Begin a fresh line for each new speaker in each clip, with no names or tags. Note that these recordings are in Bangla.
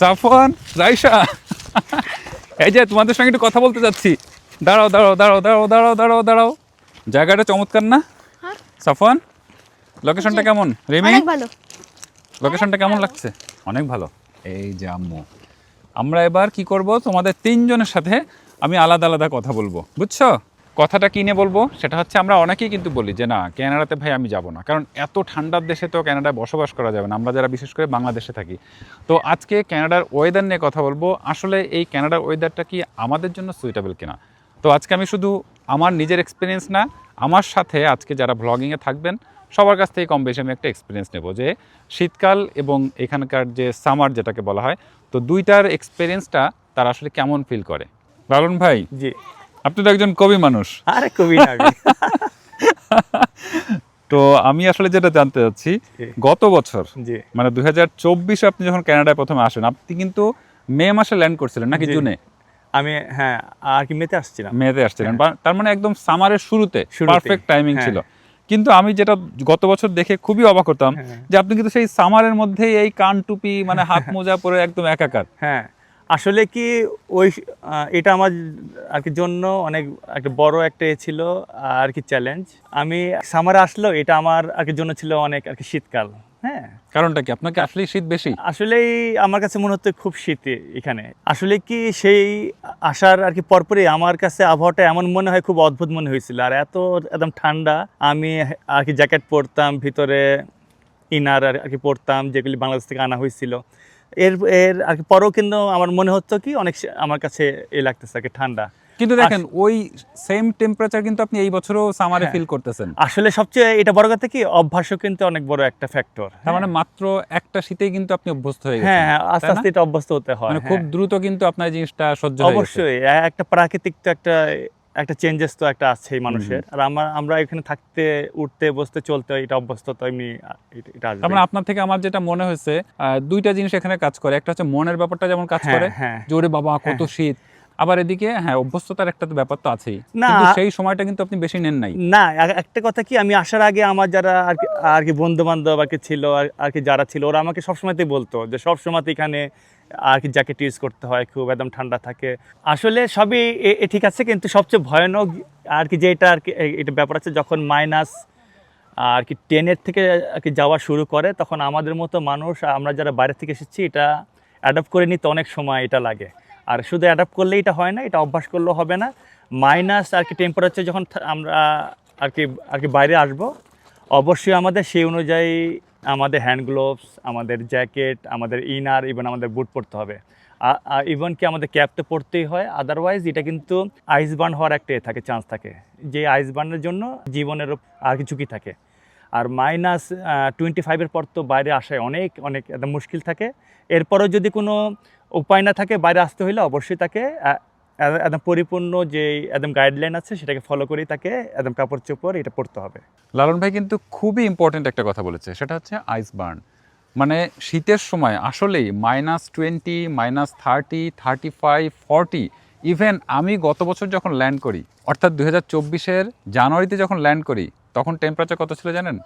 সাফন রাইসা এই যে তোমাদের সঙ্গে একটু কথা বলতে যাচ্ছি। দাঁড়াও দাঁড়াও দাঁড়াও দাঁড়াও দাঁড়াও দাঁড়াও দাঁড়াও। জায়গাটা চমৎকার না?
হ্যাঁ।
সাফন লোকেশনটা কেমন? রিমি?
অনেক ভালো।
লোকেশনটা কেমন লাগছে? অনেক ভালো। এই যে আম্মু। আমরা এবার কি করব? তোমাদের তিনজনের সাথে আমি আলাদা আলাদা কথা বলব। বুঝছ? কথাটা কিনে বলব? সেটা হচ্ছে আমরা অনেকেই কিন্তু বলি যে, না, ক্যানাডাতে ভাই আমি যাব না। কারণ এত ঠান্ডার দেশে তো ক্যানাডায় বসবাস করা যাবে না। আমরা যারা বিশেষ করে বাংলাদেশে থাকি। তো আজকে ক্যানাডার ওয়েদার নিয়ে কথা বলব। আসলে এই ক্যানাডার ওয়েদারটা কি আমাদের জন্য সুইটেবল কিনা? তো আজকে আমি শুধু আমার নিজের এক্সপিরিয়েন্স না, আমার সাথে আজকে যারা ব্লগিংয়ে থাকবেন, সবার কাছ থেকে কম বেশি আমি একটা এক্সপিরিয়েন্স নেব যে, শীতকাল এবং এখানকার যে সামার যেটাকে বলা হয়, তো দুইটার এক্সপিরিয়েন্সটা তারা আসলে কেমন ফিল করে? লালন ভাই,
জি।
আপনি তো একজন কবি মানুষ।
আরে কবি না
তো আমি আসলে যেটা জানতে চাচ্ছি গত বছর মানে দুই হাজার চব্বিশে আপনি যখন কানাডায় প্রথমে আসেন আপনি কিন্তু মে মাসে ল্যান্ড করছিলেন নাকি জুনে
আমি হ্যাঁ আর কি মেতে আসছিলাম।
মেতে আসছিলেন। তার মানে একদম সামারের শুরুতে পারফেক্ট টাইমিং
হ্যাঁ।
ছিল। কিন্তু আমি যেটা গত বছর দেখে খুবই অবাক হতাম
হ্যাঁ।
যে আপনি কিন্তু সেই সামারের মধ্যেই এই কান টুপি মানে হাত মোজা পরে একদম একাকার।
হ্যাঁ। আসলে কি ওই এটা আমার আর কি জন্য অনেক একটা বড় একটা এ ছিল আর কি চ্যালেঞ্জ আমি সামারে আসলেও এটা আমার আর কি জন্য ছিল অনেক আর কি শীতকাল হ্যাঁ।
কারণটা কি? আপনাকে আসলেই শীত বেশি?
আসলেই আমার কাছে মনে হচ্ছে খুব শীত এখানে। আসলে কি সেই আসার আর কি পরপরই আমার কাছে আবহাওয়াটা এমন মনে হয় খুব অদ্ভুত মনে হয়েছিল। আর এত একদম ঠান্ডা আমি আর কি জ্যাকেট পরতাম ভিতরে ইনার আর কি পরতাম যেগুলি বাংলাদেশ থেকে আনা হয়েছিল। এর এর আর কি পরেও কিন্তু আমার মনে হতো কি অনেক আমার কাছে এ লাগতেছে আর কি ঠান্ডা।
কিন্তু দেখেন ওই সেম টেম্পারেচার কিন্তু আপনি এই বছরও সামারে
হ্যাঁ।
ফিল করতেছেন।
আসলে সবচেয়ে এটা বড় কথা কি অভ্যাসও কিন্তু অনেক বড় একটা ফ্যাক্টর
তার মানে মাত্র একটা শীতেই কিন্তু আপনি অভ্যস্ত হয়ে গেছেন
হ্যাঁ হ্যাঁ আস্তে আস্তে এটা অভ্যস্ত হতে হয়
মানে খুব
হ্যাঁ।
দ্রুত কিন্তু আপনার এই জিনিসটা সহ্য হয়ে
অবশ্যই একটা প্রাকৃতিক তো একটা একটা চেঞ্জেস তো একটা আছেই মানুষের আর আমার আমরা এখানে থাকতে উঠতে বসতে চলতে এটা অভ্যস্ত তো এমনি এটা- আসবে
আপনার থেকে আমার যেটা মনে হয়েছে দুইটা জিনিস এখানে কাজ করে একটা হচ্ছে মনের ব্যাপারটা যেমন কাজ
হ্যাঁ,
করে
হ্যাঁ।
জোরে বাবা কত
হ্যাঁ।
শীত আবার এদিকে হ্যাঁ অভ্যস্ততার একটা তো ব্যাপার তো আছেই
না।
কিন্তু সেই সময়টা কিন্তু আপনি বেশি নেন নাই
না একটা কথা কি আমি আসার আগে আমার যারা আর কি আর কি বন্ধু বান্ধব আর কি ছিল আর- কি যারা ছিল ওরা আমাকে সবসময়তেই বলতো যে সবসময়তে এখানে আর কি জ্যাকেট ইউজ করতে হয়, খুব একদম ঠান্ডা থাকে। আসলে সবই এ- ঠিক আছে, কিন্তু সবচেয়ে ভয়ানক আর কি যেটা আর কি এটা ব্যাপার আছে, যখন মাইনাস আর কি টেনের থেকে আর কি যাওয়া শুরু করে, তখন আমাদের মতো মানুষ, আমরা যারা বাইরে থেকে এসেছি, এটা অ্যাডাপ্ট করে নিতে অনেক সময় এটা লাগে। আর শুধু অ্যাডাপ্ট করলেই এটা হয় না, এটা অভ্যাস করলেও হবে না। মাইনাস আর কি টেম্পারেচার যখন আমরা আর কি আর কি বাইরে আসব, অবশ্যই আমাদের সেই অনুযায়ী আমাদের হ্যান্ড গ্লোভস আমাদের জ্যাকেট আমাদের ইনার ইভেন আমাদের বুট পরতে হবে। ইভেন কি আমাদের ক্যাপ তো পরতেই হয় আদারওয়াইজ এটা কিন্তু আইস বার্ন হওয়ার একটা থাকে চান্স থাকে। যে আইস বার্নের জন্য জীবনেরও আর ঝুঁকি থাকে। আর মাইনাস টোয়েন্টি ফাইভের পর তো বাইরে আসায় অনেক অনেক একদম মুশকিল থাকে। এরপরও যদি কোনো উপায় না থাকে বাইরে আসতে হইলে অবশ্যই তাকে একদম পরিপূর্ণ যে একদম গাইডলাইন আছে, সেটাকে ফলো করেই তাকে একদম কাপড় চোপড় এটা পড়তে হবে।
লালন ভাই কিন্তু খুবই ইম্পর্টেন্ট একটা কথা বলেছে, সেটা হচ্ছে আইস বার্ন মানে শীতের সময় আসলেই minus twenty minus thirty thirty five forty even আমি গত বছর যখন ল্যান্ড করি, অর্থাৎ দু হাজার চব্বিশের জানুয়ারিতে যখন ল্যান্ড করি, তখন টেম্পারেচার কত ছিল জানেন?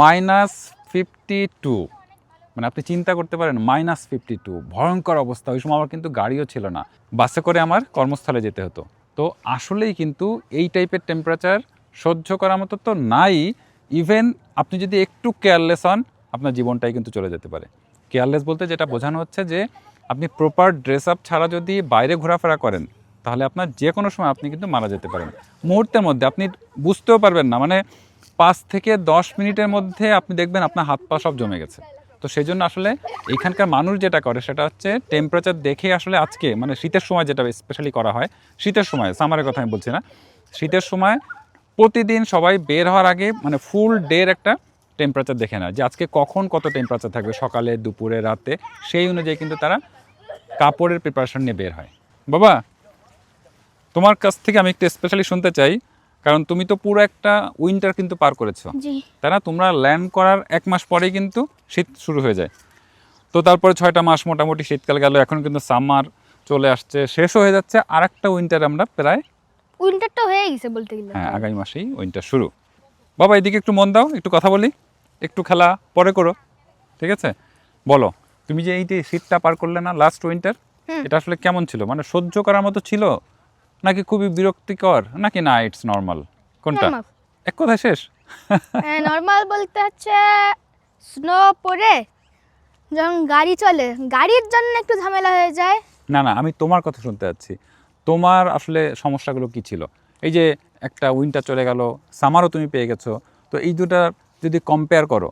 মাইনাস ফিফটি টু মানে আপনি চিন্তা করতে পারেন মাইনাস ফিফটি টু ভয়ঙ্কর অবস্থা। ওই সময় আমার কিন্তু গাড়িও ছিল না। বাসে করে আমার কর্মস্থলে যেতে হতো। তো আসলেই কিন্তু এই টাইপের টেম্পারেচার সহ্য করার মতো তো নাই। ইভেন আপনি যদি একটু কেয়ারলেস হন, আপনার জীবনটাই কিন্তু চলে যেতে পারে। কেয়ারলেস বলতে যেটা বোঝানো হচ্ছে যে, আপনি প্রপার ড্রেস আপ ছাড়া যদি বাইরে ঘোরাফেরা করেন, তাহলে আপনার যে কোনো সময় আপনি কিন্তু মারা যেতে পারেন। মুহূর্তের মধ্যে আপনি বুঝতেও পারবেন না। মানে পাঁচ থেকে দশ মিনিটের মধ্যে আপনি দেখবেন আপনার হাত পা সব জমে গেছে। তো সেই জন্য আসলে এইখানকার মানুষ যেটা করে সেটা হচ্ছে টেম্পারেচার দেখে আসলে আজকে মানে শীতের সময় যেটা স্পেশালি করা হয়, শীতের সময় সামারের কথা আমি বলছি না, শীতের সময় প্রতিদিন সবাই বের হওয়ার আগে মানে ফুল ডের একটা টেম্পারেচার দেখে নেয় যে আজকে কখন কত টেম্পারেচার থাকবে সকালে, দুপুরে, রাতে, সেই অনুযায়ী কিন্তু তারা কাপড়ের প্রিপারেশন নিয়ে বের হয়। বাবা, তোমার কাছ থেকে আমি একটু স্পেশালি শুনতে চাই কারণ তুমি তো পুরো একটা উইন্টার কিন্তু পার করেছ। তাই না? তোমরা ল্যান্ড করার এক মাস পরেই কিন্তু শীত শুরু হয়ে যায়। তো তারপরে ছয়টা মাস মোটামুটি শীতকাল গেল এখন কিন্তু সামার চলে আসছে শেষও হয়ে যাচ্ছে আর একটা উইন্টার আমরা প্রায়
উইন্টারটা হয়ে গেছে বলতে গেলে।
হ্যাঁ আগামী মাসেই উইন্টার শুরু। বাবা এদিকে একটু মন দাও একটু কথা বলি একটু খেলা পরে করো ঠিক আছে? বলো তুমি যে এই যে শীতটা পার করলে না লাস্ট উইন্টার এটা আসলে কেমন ছিল? মানে সহ্য করার মতো ছিল? নাকি খুবই বিরক্তিকর? নাকি না ইটস নর্মাল কোনটা? এক কথায় শেষ?
নর্মাল বলতে হচ্ছে স্নো পড়ে যখন গাড়ি চলে গাড়ির জন্য একটু ঝামেলা হয়ে যায়।
না না আমি তোমার কথা শুনতে যাচ্ছি। তোমার আসলে সমস্যাগুলো কি ছিল? এই যে একটা উইন্টার চলে গেল সামারও তুমি পেয়ে গেছো তো এই দুটা যদি কম্পেয়ার করো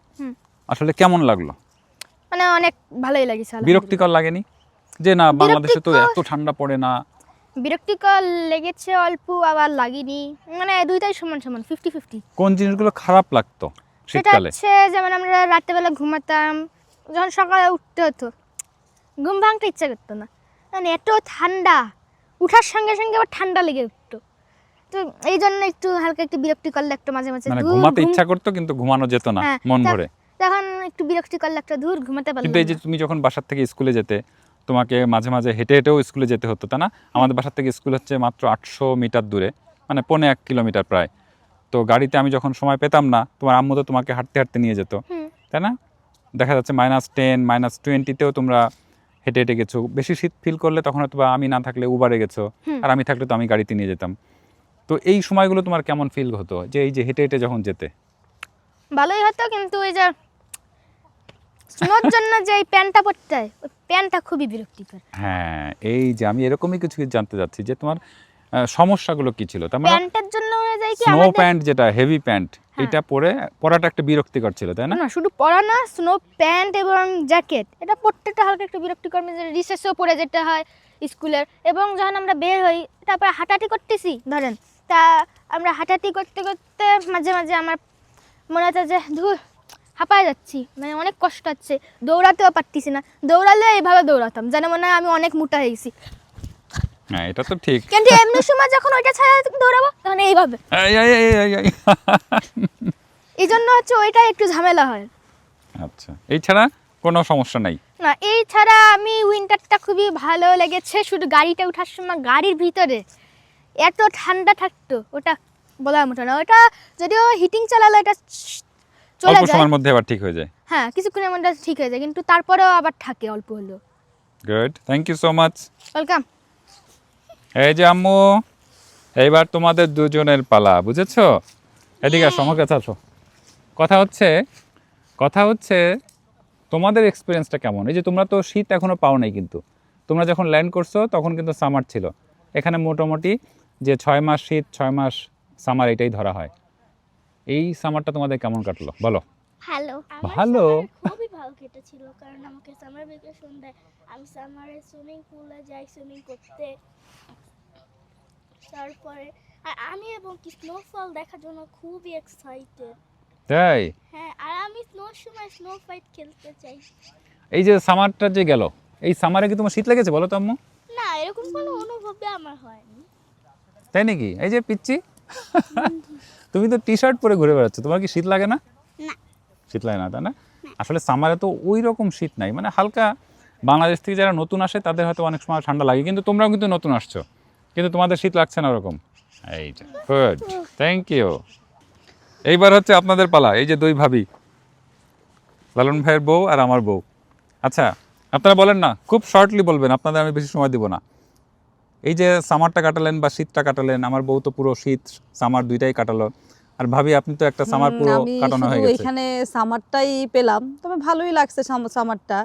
আসলে কেমন লাগল?
মানে অনেক ভালোই লাগছে।
বিরক্তিকর লাগেনি? যে না বাংলাদেশে তো এত ঠান্ডা পড়ে না
বিরক্তিকর লেগেছে অল্প আবার লাগেনি। মানে দুইটাই সমান সমান ফিফটি ফিফটি
কোন জিনিসগুলো খারাপ লাগতো
সেটা
শীতকালে?
হচ্ছে যেমন আমরা রাত্রেবেলা ঘুমাতাম যখন সকালে উঠতে হতো। ঘুম ভাঙতে ইচ্ছা করতো না। মানে এত ঠান্ডা উঠার সঙ্গে সঙ্গে আবার ঠান্ডা লেগে উঠতো। তো এই জন্য একটু হালকা একটু বিরক্তিকর লাগতো মাঝে মাঝে
মানে
ধুর,
ঘুমাতে
ঘুম-
ইচ্ছা করতো কিন্তু ঘুমানো যেত না
হ্যাঁ,
মন
তা-
ভরে।
তখন একটু বিরক্তিকর লাগতো ধূর ঘুমাতে পারলাম
কিন্তু এই যে
না।
তুমি যখন বাসার থেকে স্কুলে যেতে তোমাকে মাঝে মাঝে হেঁটে হেঁটেও স্কুলে যেতে হতো তা না? আমাদের বাসার থেকে স্কুল হচ্ছে মাত্র আটশো মিটার দূরে মানে পৌনে এক কিলোমিটার প্রায়। তো গাড়িতে আমি যখন সময় পেতাম না তোমার আম্মু তো তোমাকে হাঁটতে হাঁটতে নিয়ে যেত তাই না? দেখা যাচ্ছে মাইনাস টেন মাইনাস টোয়েন্টিতেও তোমরা হেঁটে হেঁটে গেছো। বেশি শীত ফিল করলে তখন হয়তো বা আমি না থাকলে উবারে গেছো আর আমি থাকলে তো আমি গাড়িতে নিয়ে যেতাম। তো এই সময়গুলো তোমার কেমন ফিল হতো? যে এই যে হেঁটে হেঁটে যখন যেতে।
ভালোই হতো কিন্তু ওই যে স্নোর জন্য যে এই প্যান্টটা পরতে হয় ওই প্যান্টটা খুবই বিরক্তিকর।
হ্যাঁ এই যে আমি এরকমই কিছু কিছু জানতে যাচ্ছি যে তোমার সমস্যাগুলো কি ছিল? তার মানে
প্যান্টের জন্য হয়ে যায় কি
স্নো প্যান্ট যেটা হেভি প্যান্ট
হ্যাঁ।
এটা পরে পরাটা একটা বিরক্তিকর ছিল তাই না?
না শুধু পরা না স্নো প্যান্ট এবং জ্যাকেট এটা পরতে একটা হালকা একটু বিরক্তিকর রিসেসও পরে যেতে হয় স্কুলের এবং যখন আমরা বের হই তারপরে হাঁটাহাঁটি করতেছি ধরেন। তা আমরা হাঁটাহাঁটি করতে করতে মাঝে মাঝে আমার মনে হচ্ছে যে ধুর হাঁপায় যাচ্ছি মানে অনেক কষ্ট হচ্ছে। দৌড়াতেও পারতেছি না। দৌড়ালে এইভাবে দৌড়াতাম যেন মনে হয় আমি অনেক মোটা হয়েছি
হ্যাঁ এটা তো ঠিক।
কিন্তু এমনি সময় যখন ওইটা ছাড়া দৌড়াবো তখন এইভাবে।
এই,
জন্য হচ্ছে ওইটাই একটু ঝামেলা হয়।
আচ্ছা এই ছাড়া কোনো সমস্যা নাই?
না এই ছাড়া আমি উইন্টারটা খুবই ভালো লেগেছে শুধু গাড়িটা ওঠার সময় গাড়ির ভিতরে এত ঠান্ডা থাকতো ওটা বলার মতো না। ওটা যদিও হিটিং চালালে এটা চলে
অল্প
যায়।
সময়ের মধ্যে আবার ঠিক হয়ে যায়।
হ্যাঁ কিছুক্ষণের মধ্যে ঠিক হয়ে যায় কিন্তু তারপরেও আবার থাকে অল্প হলেও।
Good thank you so much
welcome
এই যে আম্মু এইবার তোমাদের দুজনের পালা বুঝেছ? এদিকে আসো আমার কাছে আসো। কথা হচ্ছে কথা হচ্ছে তোমাদের এক্সপিরিয়েন্সটা কেমন? এই যে তোমরা তো শীত এখনও পাও নাই কিন্তু। তোমরা যখন ল্যান্ড করছ তখন কিন্তু সামার ছিল। এখানে মোটামুটি যে ছয় মাস শীত ছয় মাস সামার এটাই ধরা হয়। এই সামারটা তোমাদের কেমন কাটলো? বলো।
হ্যালো
ভালো।
খুবই ভালো কেটেছিল কারণ আমাকে সামার ভ্যাকেশন দেয়। আমি সামারে সুইমিং পুলে যাই সুইমিং করতে। তারপরে আর আমি এবং কি স্নোফল দেখার জন্য খুবই এক্সাইটেড
তাই?
হ্যাঁ আর আমি স্নোর সময় স্নো ফাইট খেলতে চাই।
এই যে সামারটা যে গেল এই সামারে কি তোমার শীত লেগেছে বলো তো আম্মু?
না এরকম কোনো অনুভবে আমার হয়নি।
তাই নাকি? এই যে পিচ্ছি তুমি তো টি শার্ট পরে ঘুরে বেড়াচ্ছ। তোমার কি শীত লাগে না। শীত লাগে না তাই না? আসলে সামারে তো ওই রকম শীত নাই। মানে হালকা বাংলাদেশ থেকে যারা নতুন আসে তাদের হয়তো অনেক সময় ঠান্ডা লাগে কিন্তু তোমরাও কিন্তু নতুন আসছো। কিন্তু তোমাদের শীত লাগছে না ওরকম। এইটা গুড থ্যাংক ইউ এইবার হচ্ছে আপনাদের পালা। এই যে দুই ভাবি লালন ভাইয়ের বউ আর আমার বউ। আচ্ছা আপনারা বলেন না খুব শর্টলি বলবেন আপনাদের আমি বেশি সময় দিব না। এই যে সামারটা কাটালেন বা শীতটা কাটালেন আমার বউ তো পুরো শীত সামার দুইটাই কাটালো। আর ভাবি আপনি তো একটা সামার পুরো কাটানো হয়ে গেছে।
এখানে সামারটাই পেলাম। তবে ভালোই লাগছে সামারটা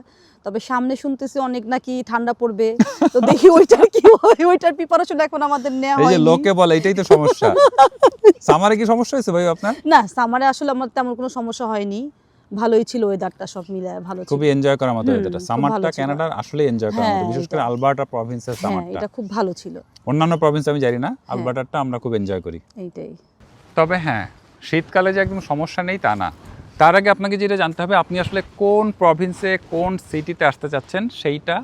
তবে সামনে শুনতেছি অনেক নাকি ঠান্ডা পড়বে। তো দেখি ওইটার কি হয় ওইটার প্রিপারেশন এখন আমাদের নেওয়া
এই যে লোকে বলে এটাই তো সমস্যা। সামারে কি সমস্যা হয়েছে ভাই আপনার?
না সামারে আসলে আমার তেমন কোনো সমস্যা হয়নি। ভালোই ছিল ওয়েদারটা সব মিলে ভালো ছিল।
খুবই এনজয় করার মতো
খুব
সামারটা কানাডার আসলে এনজয় করার মতো
হ্যাঁ,
বিশেষ করে। আলবার্টা প্রভিন্সের
হ্যাঁ
সামারটা
এটা খুব ভালো ছিল।
অন্যান্য প্রভিন্স আমি জানি না
হ্যাঁ।
আলবার্টারটা আমরা খুব এনজয় করি।
এইটাই।
তবে হ্যাঁ শীতকালে যে একদম সমস্যা নেই তা না। তার আগে আপনাকে যেটা জানতে হবে, আপনি আসলে কোন প্রভিন্সে কোন সিটিতে আসতে চাচ্ছেন সেইটা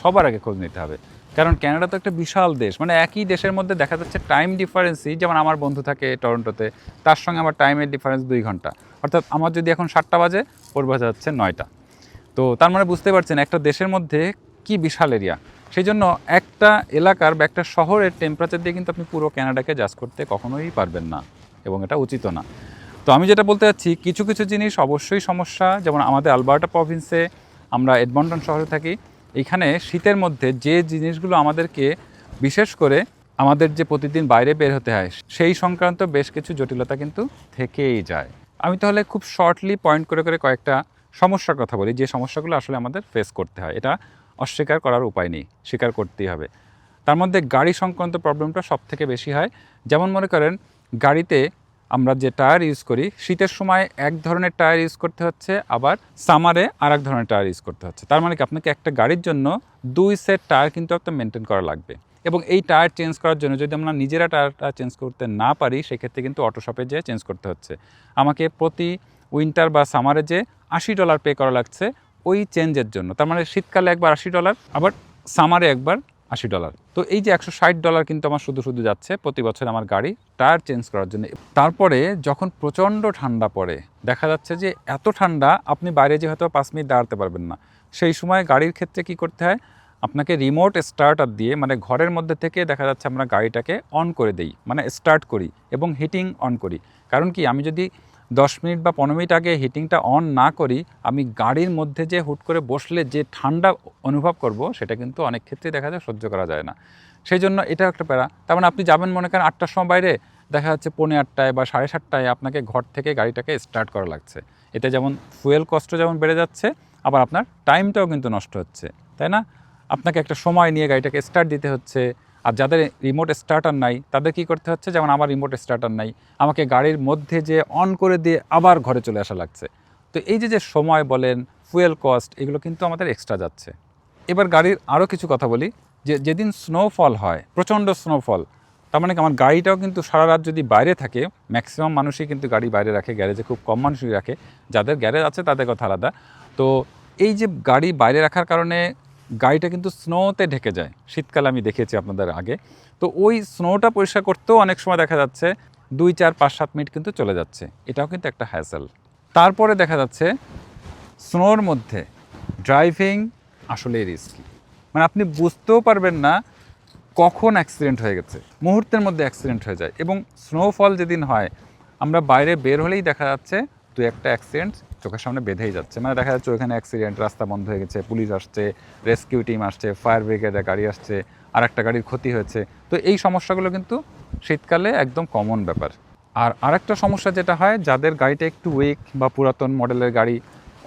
সবার আগে খোঁজ নিতে হবে। কারণ ক্যানাডা তো একটা বিশাল দেশ মানে একই দেশের মধ্যে দেখা যাচ্ছে টাইম ডিফারেন্সই যেমন আমার বন্ধু থাকে টরন্টোতে তার সঙ্গে আমার টাইমের ডিফারেন্স দুই ঘণ্টা। অর্থাৎ আমার যদি এখন সাতটা বাজে, ওর বাজে যাচ্ছে নয়টা। তো তার মানে বুঝতে পারছেন, একটা দেশের মধ্যে কি বিশাল এরিয়া সেই জন্য একটা এলাকার বা একটা শহরের টেম্পারেচার দিয়ে কিন্তু আপনি পুরো ক্যানাডাকে জাজ করতে কখনোই পারবেন না। এবং এটা উচিত না। তো আমি যেটা বলতে চাচ্ছি, কিছু কিছু জিনিস অবশ্যই সমস্যা, যেমন আমাদের আলবার্টা প্রভিন্সে আমরা এডমন্টন শহরে থাকি, এখানে শীতের মধ্যে যে জিনিসগুলো আমাদেরকে বিশেষ করে আমাদের যে প্রতিদিন বাইরে বের হতে হয়, সেই সংক্রান্ত বেশ কিছু জটিলতা কিন্তু থেকেই যায়। আমি তাহলে খুব শর্টলি পয়েন্ট করে করে কয়েকটা সমস্যার কথা বলি, যে সমস্যাগুলো আসলে আমাদের ফেস করতে হয়। এটা অস্বীকার করার উপায় নেই, স্বীকার করতেই হবে। তার মধ্যে গাড়ি সংক্রান্ত প্রবলেমটা সব থেকে বেশি হয়। যেমন মনে করেন গাড়িতে আমরা যে টায়ার ইউজ করি, শীতের সময় এক ধরনের টায়ার ইউজ করতে হচ্ছে, আবার সামারে আর এক ধরনের টায়ার ইউজ করতে হচ্ছে। তার মানে কি, আপনাকে একটা গাড়ির জন্য দুই সেট টায়ার কিন্তু একটা মেনটেন করা লাগবে। এবং এই টায়ার চেঞ্জ করার জন্য যদি আমরা নিজেরা টায়ারটা চেঞ্জ করতে না পারি, সেক্ষেত্রে কিন্তু অটো শপে যেয়ে চেঞ্জ করতে হচ্ছে। আমাকে প্রতি উইন্টার বা সামারে যে আশি ডলার পে করা লাগছে, ওই চেঞ্জের জন্য। তার মানে শীতকালে একবার আশি ডলার আবার সামারে একবার আশি ডলার। তো এই যে একশো ষাট ডলার কিন্তু আমার শুধু শুধু যাচ্ছে প্রতি বছর আমার গাড়ি টায়ার চেঞ্জ করার জন্য। তারপরে যখন প্রচণ্ড ঠান্ডা পড়ে, দেখা যাচ্ছে যে এত ঠান্ডা আপনি বাইরে যে হয়তো পাঁচ মিনিট দাঁড়াতে পারবেন না। সেই সময় গাড়ির ক্ষেত্রে কি করতে হয়? আপনাকে রিমোট স্টার্টার দিয়ে মানে ঘরের মধ্যে থেকে দেখা যাচ্ছে আমরা গাড়িটাকে অন করে দেই মানে স্টার্ট করি এবং হিটিং অন করি। কারণ কি? আমি যদি দশ মিনিট বা পনেরো মিনিট আগে হিটিংটা অন না করি, আমি গাড়ির মধ্যে যে হুট করে বসলে যে ঠান্ডা অনুভব করব, সেটা কিন্তু অনেক ক্ষেত্রে দেখা যায় সহ্য করা যায় না। সেই জন্য এটা একটা প্যারা। তার মানে আপনি যাবেন মনে করেন আটটার সময় বাইরে, দেখা যাচ্ছে পৌনে আটটায় বা সাড়ে সাতটায় আপনাকে ঘর থেকে গাড়িটাকে স্টার্ট করা লাগছে। এতে যেমন ফুয়েল কষ্ট যেমন বেড়ে যাচ্ছে, আবার আপনার টাইমটাও কিন্তু নষ্ট হচ্ছে, তাই না? আপনাকে একটা সময় নিয়ে গাড়িটাকে স্টার্ট দিতে হচ্ছে আর যাদের রিমোট স্টার্টার নাই, তাদের কি করতে হচ্ছে? যেমন আমার রিমোট স্টার্টার নাই, আমাকে গাড়ির মধ্যে যে অন করে দিয়ে আবার ঘরে চলে আসা লাগছে। তো এই যে যে সময় বলেন ফুয়েল কস্ট এগুলো কিন্তু আমাদের এক্সট্রা যাচ্ছে। এবার গাড়ির আরও কিছু কথা বলি, যে যেদিন স্নোফল হয়, প্রচণ্ড স্নোফল তার মানে আমার গাড়িটাও কিন্তু সারা রাত যদি বাইরে থাকে ম্যাক্সিমাম মানুষই কিন্তু গাড়ি বাইরে রাখে গ্যারেজে খুব কম মানুষই রাখে। যাদের গ্যারেজ আছে, তাদের কথা আলাদা। তো এই যে গাড়ি বাইরে রাখার কারণে গাড়িটা কিন্তু স্নোতে ঢেকে যায়। শীতকালে আমি দেখেছি আপনাদের আগে। তো ওই স্নোটা পরিষ্কার করতেও অনেক সময় দেখা যাচ্ছে, দুই, চার, পাঁচ, সাত মিনিট কিন্তু চলে যাচ্ছে। এটাও কিন্তু একটা হ্যাসেল তারপরে দেখা যাচ্ছে স্নোর মধ্যে ড্রাইভিং আসলেই রিস্কি মানে আপনি বুঝতেও পারবেন না কখন অ্যাক্সিডেন্ট হয়ে গেছে। মুহূর্তের মধ্যে অ্যাক্সিডেন্ট হয়ে যায়। এবং স্নোফল যেদিন হয়, আমরা বাইরে বের হলেই দেখা যাচ্ছে দু একটা অ্যাক্সিডেন্ট চোখের সামনে বেঁধেই যাচ্ছে। মানে দেখা যাচ্ছে ওইখানে অ্যাক্সিডেন্ট রাস্তা বন্ধ হয়ে গেছে পুলিশ আসছে রেস্কিউ টিম আসছে ফায়ার ব্রিগেডের গাড়ি আসছে আর একটা গাড়ির ক্ষতি হয়েছে। তো এই সমস্যাগুলো কিন্তু শীতকালে একদম কমন ব্যাপার। আর আরেকটা সমস্যা যেটা হয়, যাদের গাড়িটা একটু উইক বা পুরাতন মডেলের গাড়ি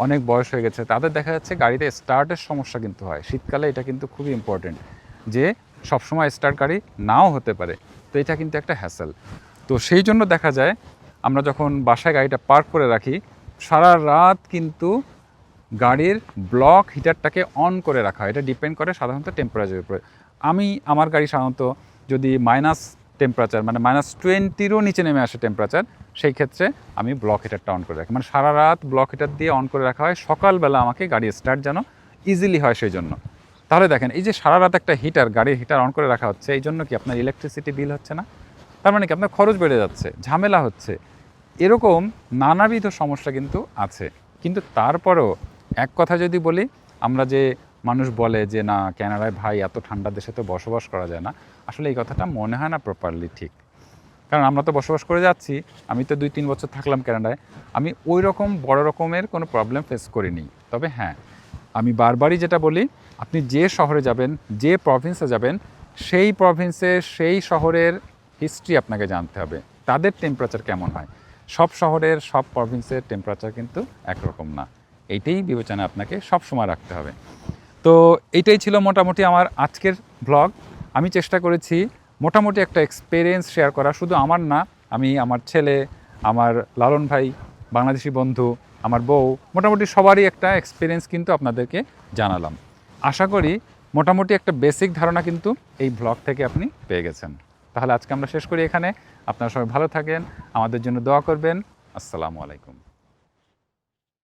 অনেক বয়স হয়ে গেছে, তাদের দেখা যাচ্ছে গাড়িতে স্টার্টের সমস্যা কিন্তু হয়। শীতকালে এটা কিন্তু খুবই ইম্পর্টেন্ট যে সবসময় স্টার্ট গাড়ি নাও হতে পারে। তো এটা কিন্তু একটা হ্যাসেল তো সেই জন্য দেখা যায়, আমরা যখন বাসায় গাড়িটা পার্ক করে রাখি সারা রাত কিন্তু গাড়ির ব্লক হিটারটাকে অন করে রাখা হয়। এটা ডিপেন্ড করে সাধারণত টেম্পারেচারের উপরে। আমি, আমার গাড়ি সাধারণত যদি মাইনাস টেম্পারেচার মানে মাইনাস টোয়েন্টিরও নিচে নেমে আসে টেম্পারেচার সেই ক্ষেত্রে আমি ব্লক হিটারটা অন করে রাখি। মানে সারা রাত ব্লক হিটার দিয়ে অন করে রাখা হয়। সকালবেলা আমাকে গাড়ি স্টার্ট যেন ইজিলি হয় সেই জন্য। তাহলে দেখেন, এই যে সারা রাত একটা হিটার, গাড়ির হিটার অন করে রাখা হচ্ছে, এই জন্য কি আপনার ইলেকট্রিসিটি বিল হচ্ছে না? তার মানে কি আপনার খরচ বেড়ে যাচ্ছে, ঝামেলা হচ্ছে। এরকম নানাবিধ সমস্যা কিন্তু আছে। কিন্তু তারপরেও এক কথা যদি বলি, আমরা যে মানুষ বলে যে, না ক্যানাডায় ভাই, এত ঠান্ডা দেশে তো বসবাস করা যায় না। আসলে এই কথাটা মনে হয় না প্রপারলি ঠিক। কারণ আমরা তো বসবাস করে যাচ্ছি, আমি তো দুই তিন বছর থাকলাম কানাডায় আমি ওই রকম বড় রকমের কোনো প্রবলেম ফেস করিনি। তবে হ্যাঁ আমি বারবারই যেটা বলি, আপনি যে শহরে যাবেন, যে প্রভিন্সে যাবেন, সেই প্রভিন্সে সেই শহরের হিস্ট্রি আপনাকে জানতে হবে। তাদের টেম্পারেচার কেমন হয়? সব শহরের সব প্রভিন্সের টেম্পারেচার কিন্তু একরকম না। এইটাই বিবেচনা আপনাকে সব সময় রাখতে হবে। তো এইটাই ছিল মোটামুটি আমার আজকের ব্লগ আমি চেষ্টা করেছি মোটামুটি একটা এক্সপিরিয়েন্স শেয়ার করা। শুধু আমার না, আমি আমার ছেলে, আমার লালন ভাই, বাংলাদেশি বন্ধু, আমার বউ, মোটামুটি সবারই একটা এক্সপিরিয়েন্স কিন্তু আপনাদেরকে জানালাম। আশা করি মোটামুটি একটা বেসিক ধারণা কিন্তু এই ব্লগ থেকে আপনি পেয়ে গেছেন। তাহলে আজকে আমরা শেষ করি এখানে। আপনারা সবাই ভালো থাকেন, আমাদের জন্য দোয়া করবেন। আসসালামু আলাইকুম।